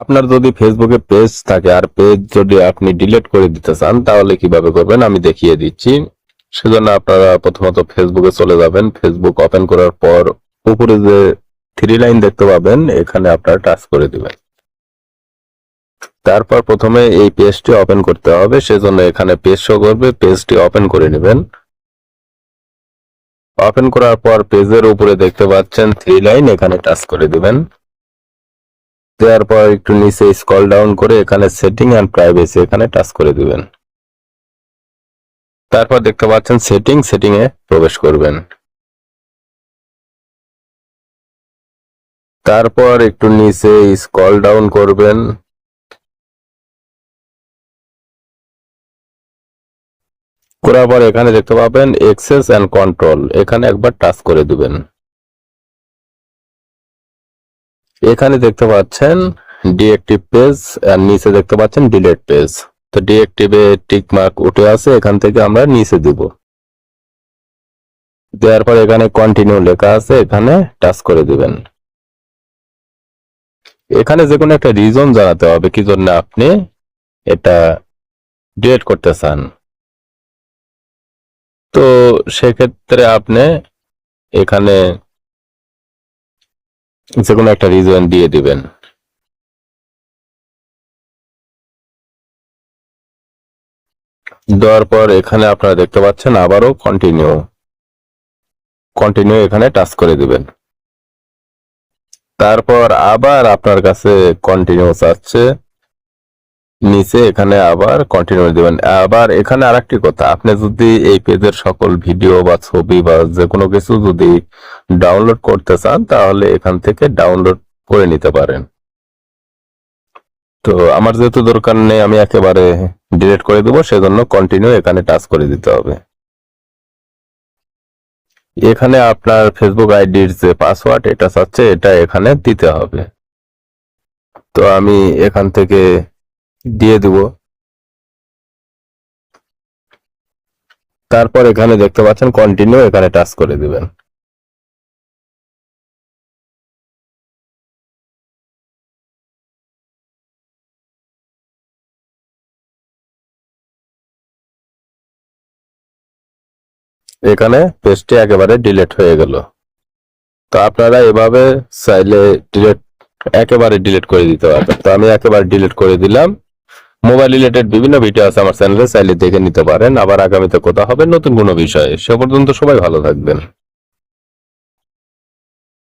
আপনার যদি ফেসবুকে পেজ থাকে, আর পেজ যদি আপনি ডিলিট করে দিতে চান, তাহলে কীভাবে করবেন? আমি দেখিয়ে দিচ্ছি। সেজন্য আপনারা প্রথমত ফেসবুকে চলে যাবেন। ফেসবুক ওপেন করার পর উপরে যে থ্রি লাইন দেখতে পাবেন, এখানে আপনারা টাচ করে দিবেন। তারপর প্রথমে এই পেজটি ওপেন করতে হবে। সেজন্য এখানে পেজ শো করবে। পেজটি ওপেন করে নেবেন। ওপেন করার পর পেজের উপরে দেখতে পাচ্ছেন থ্রি লাইন এখানে টাচ করে দিবেন। দেওয়ার পর একটু নিচে স্ক্রল ডাউন করে এখানে সেটিং অ্যান্ড প্রাইভেসি এখানে টাচ করে দিবেন। তারপর দেখতে পাচ্ছেন সেটিং সেটিং এ প্রবেশ করবেন। তারপর একটু নিচে স্ক্রল ডাউন করবেন। করার পর এখানে দেখতে পাবেন এক্সেস অ্যান্ড কন্ট্রোল এখানে একবার টাচ করে দিবেন। এখানে দেখতে পাচ্ছেন ডিএক্টিভ পেজ, আর নিচে দেখতে পাচ্ছেন ডিলেট পেজ। তো ডিএক্টিভে টিক মার্ক উঠে আছে এখান থেকে আমরা নিচে দিব। দেওয়ার পর এখানে কন্টিনিউ লেখা আছে, এখানে টাচ করে দিবেন। এখানে যে কোনো একটা রিজন জানাতে হবে, কি জন্য আপনি এটা ডিলেট করতে চান। তো সেক্ষেত্রে আপনি এখানে যে কোনো একটা রিজন দিয়ে দিবেন। দেওয়ার পর এখানে আপনারা দেখতে পাচ্ছেন আবারও কন্টিনিউ কন্টিনিউ এখানে টাচ করে দিবেন। তারপর আবার আপনার কাছে কন্টিনিউ চাচ্ছে নিচে এখানে আবার কন্টিনিউ দিবেন। আবার এখানে আরেকটি কথা, আপনি যদি এই পেজের সকল ভিডিও বা ছবি বা যে কোনো কিছু যদি ডাউনলোড করতে চান, তাহলে এখান থেকে ডাউনলোড করে নিতে পারেন। তো আমার যেহেতু দরকার নেই, আমি একেবারে ডিলিট করে দেবো, সেজন্য কন্টিনিউ এখানে টাচ করে দিতে হবে। এখানে আপনার ফেসবুক আইডির যে পাসওয়ার্ড এটা চাচ্ছে এটা এখানে দিতে হবে। তো আমি এখান থেকে দিয়ে দিব। তারপর এখানে দেখতে পাচ্ছেন কন্টিনিউ এখানে টাচ করে দিবেন। এখানে পেজটি একেবারে ডিলেট হয়ে গেল। তো আপনারা এভাবে চাইলে ডিলেট একেবারে ডিলিট করে দিতে পারবেন। তো আমি একেবারে ডিলিট করে দিলাম। মোবাইল রিলেটেড বিভিন্ন ভিডিও আছে আমার চ্যানেলে চাইলে দেখে নিতে পারেন। আবার আগামীতে কথা হবে নতুন কোনো বিষয়ে। সে পর্যন্ত সবাই ভালো থাকবেন।